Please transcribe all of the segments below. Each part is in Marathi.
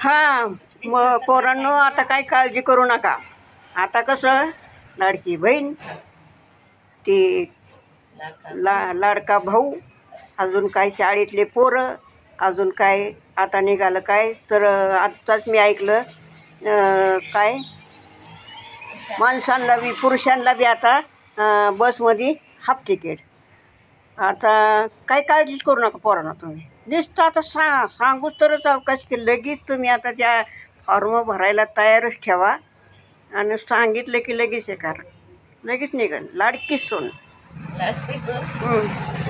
हां मग पोरांनो आता काही काळजी करू नका. आता कसं लाडकी बहीण ती ला लाडका भाऊ अजून काय शाळेतले पोरं अजून काय आता निघालं काय? तर आत्ताच मी ऐकलं काय? माणसांना बी पुरुषांना बी आता बसमध्ये हाफ तिकीट. आता काय काळजीच करू नका पोरांना तुम्ही. नुसतं आता सा सांगू तरच अवकाश की लगेच तुम्ही आता त्या फॉर्म भरायला तयारच ठेवा. आणि सांगितलं की लगेच हे करा. लगेच निघण लाडकीच सोन.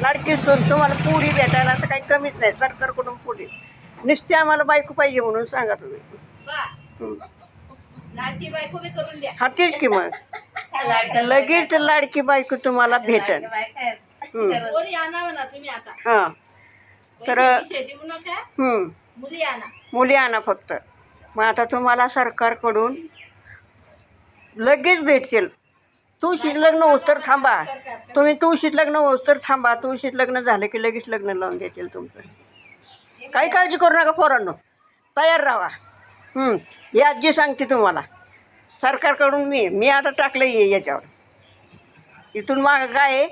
लाडकीच सोन? तुम्हाला पुरी भेटायला आता काही कमीच नाही. सरकारकडून पुरी. नुसती आम्हाला बायको पाहिजे म्हणून सांगा तुम्ही. हं. लाडकी हा तेच की मग. लगेच लाडकी बायको तुम्हाला भेटन. कोणी आणावं ना तुम्ही आता. हां. तर पैसे बिशे देऊ नका. हं. मुली आणा. मुली आणा फक्त. मग आता तुम्हाला सरकारकडून लगेच भेटतील. तुळशीत लग्न होत तर थांबा. तुम्ही तुळशीत लग्न होत तर थांबा. तुळशीत लग्न झालं की लगेच लग्न लावून देतील तुमचं. काही काळजी करू नका पोरांनो. तयार राहा. हं. ही आजी सांगते तुम्हाला. सरकारकडून मी मी आता टाकलं आहे याच्यावर. इथून मागं काय आहे?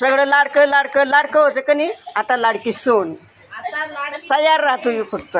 सगळं लाडकं लाडकं लाडकं होतं का नाही? आता लाडकी सोन. तयार राहा तुम्ही फक्त.